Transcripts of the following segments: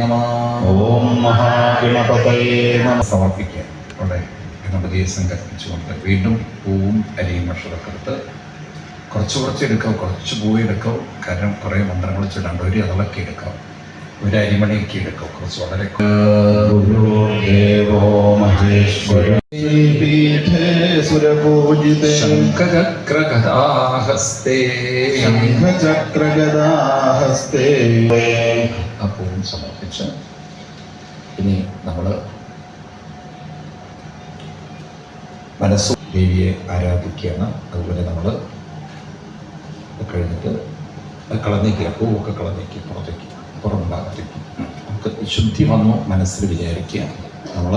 നമ. ഓം മഹാഗണപതേ നമ. സമർപ്പിക്കുക അവിടെ ഗണപതിയെ സങ്കല്പിച്ചുകൊണ്ട് വീണ്ടും പൂവും അരിയും ഭക്ഷണമൊക്കെ കുറച്ച് കുറച്ച് എടുക്കാം കുറച്ച് പൂവ് എടുക്കാം. കാരണം കുറേ മന്ത്രങ്ങൾ ചൊല്ലാണ്ട് ഒരു അളവൊക്കെ എടുക്കാം. ഒരു അരിമണിയൊക്കെ എടുക്കാം കുറച്ച് വളരെ ഗുരുദേവോ മഹേശ്വര. പീഠേ സുരപൂജിതേ ശംഖചക്രകഥാഹസ്തേ ശംഖചക്രഗദാഹസ്തേ. ആ പൂവും സമർപ്പിച്ച് ഇനി നമ്മൾ മനസ്സു ദേവിയെ ആരാധിക്കുകയാണ്. അതുപോലെ നമ്മൾ കഴിഞ്ഞിട്ട് കളഞ്ഞേക്കുക പൂവൊക്കെ കളഞ്ഞേക്കുക പുറത്തേക്ക് പുറം ഭാഗത്തേക്ക് നമുക്ക് ശുദ്ധി വന്നു മനസ്സിൽ വിചാരിക്കുക. നമ്മൾ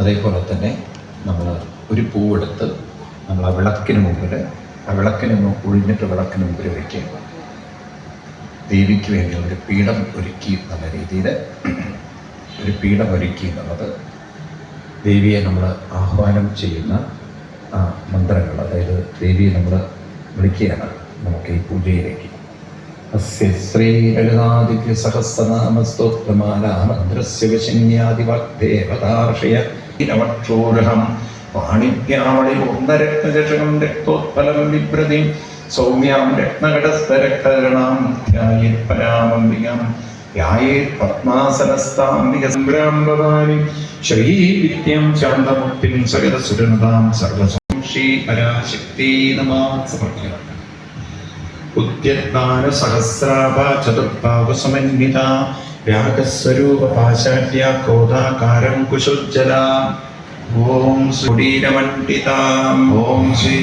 അതേപോലെ തന്നെ നമ്മൾ ഒരു പൂവെടുത്ത് നമ്മൾ ആ വിളക്കിന് മുമ്പിൽ ആ വിളക്കിന് ഒഴിഞ്ഞിട്ട് വിളക്കിന് മുമ്പിൽ വയ്ക്കുക ദേവിക്ക് വേണ്ടി ഒരു പീഠം ഒരുക്കി എന്നുള്ള രീതിയിൽ ഒരു പീഠം ഒരുക്കി എന്നുള്ളത് ദേവിയെ നമ്മൾ ആഹ്വാനം ചെയ്യുന്ന മന്ത്രങ്ങൾ. അതായത് ദേവിയെ നമ്മൾ വിളിക്കുകയാണ് നമുക്ക് ഈ പൂജയിലേക്ക്. അസ്യ ഇനവക്ഷോരഹം. വാണിജ്യാവളി പൂർണരത്നചഷകം രക്തോത്പലം വിഭ്രതിം. സൗമ്യാം രത്നകടസ്ഥരക്തരണാം ധ്യായേത് പരാമംബികം പാശാട്യ ക്രോധാകാരം കുശോജ്ജല ഓം ഓം ശ്രീ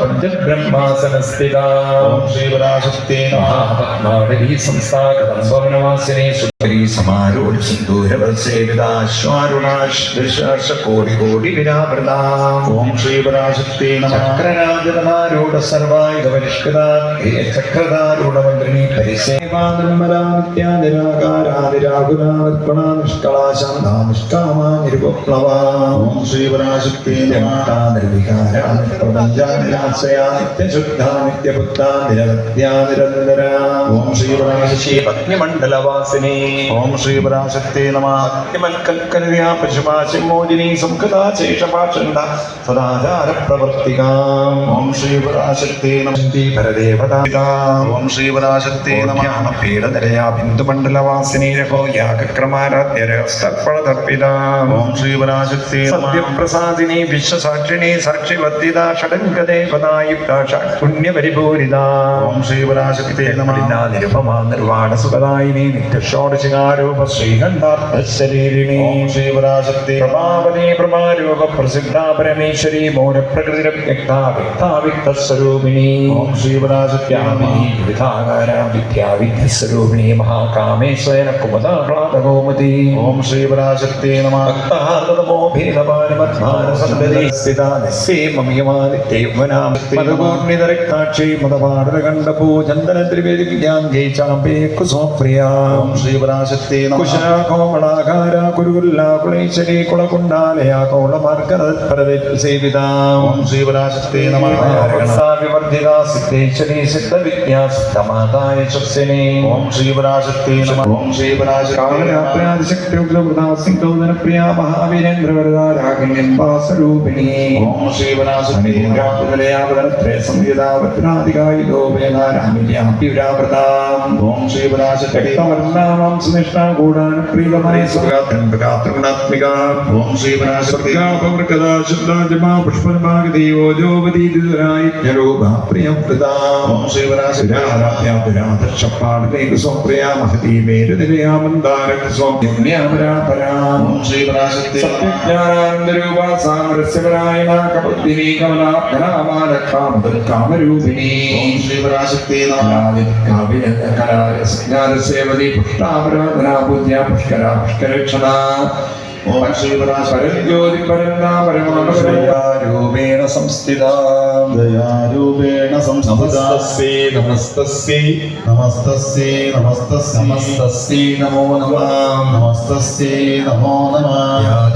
പഞ്ചബ്രഹ്മാസനസ്ഥിത ഓം ഓം ശ്രീ പരാശക്തി നമ. ചക്രരാജനാരൂഢ സർവായുധ പരിഷ്കൃത ചക്രധാരൂഢ മന്ത്രിണി പരിസേവാ നിർമ്മലാ നിത്യാനിരാകാരാതിരാകുലാർപ്പണ നിഷ്കളാ ശാന്താ നിഷ്കാമാ നിരുപപ്ലവാ ഓം ശ്രീ പരാശക്തി നമ. നിർവികാരാ നിത്യശുദ്ധാ നിത്യപുത്താ നിരന്തര. ഓം ശ്രീ പരാശക്തി പത്നിമണ്ഡലവാസിനി ഓം ശ്രീ പരാശക്തി നമ. പത്നിമൽക്കൽക്കരയാ പശുപാശിമോദിനി സംകൃതാ ശേഷപാഷണ്ട സദാചാര പ്രവർത്തിക ഓം ശ്രീ പരാശക്തി നമ. പരദേവതാ. ഓം ശ്രീ പരാശക്തി നമ. പീഡനരയാ ബിന്ദുമണ്ഡലവാസിനി രഹോ യാഗക്രമാരാധ്യരസ്തർപ്പണതർപ്പിതാ ഓം ശ്രീ പരാശക്തി സത്യപ്രസാദിനി വിശ്വസാക്ഷിണി സാക്ഷിവർദ്ധിത ഷഡംഗദേവതായുക്ത പുണ്യപരിപൂരിത. ഓം ശ്രീ പരാശക്തി നമ. നിരുപമാ നിർവാണ സുഖദായിനി നിത്യഷോഡശികാരൂപ ശ്രീകണ്ഠാർത്ഥശരീരിണി ഓം ശ്രീ പരാശക്തി നമ പ്രഭാവതി പ്രഭാരൂപ പ്രസിദ്ധ പരമേശ്വരി മൂലപ്രകൃതിരക്താവിക്താവിക്തസ്വരൂപിണി ഓം ശ്രീ പരാശക്തി നമ. വിവിധാകാര വിദ്യാവിദ്യസ്വരൂപിണി മഹാകാമേശ്വര കുമതാഹ്ലാദഗോമതി ഓം നമ. ഓം ഓം ഓം നമ. വാസരൂപിണി. ഓം ശ്രീ പരാശക്തി ഓം ശ്രീ പരാശക്തി. ഓം ശ്രീ പരാശക്തി. ഓം ശ്രീ പരാശക്തി. കാമരൂപിണി ഓം ശ്രീ പരാശക്തി. നമ സേവതി പുഷ്ടാപരാധന പൂജ്യ पुराधना बुद्ध्या पुष्करा पुष्करक्षणा ॐ श्रीपराशरज्योतिपरन्दा परमानुरूपेण संस्थिता दयारूपेण संस्थितास्ये नमस्तस्ये नमस्तस्ये नमस्तस्य नमस्तस्ये नमो नमः नमस्तस्ये नमो नमः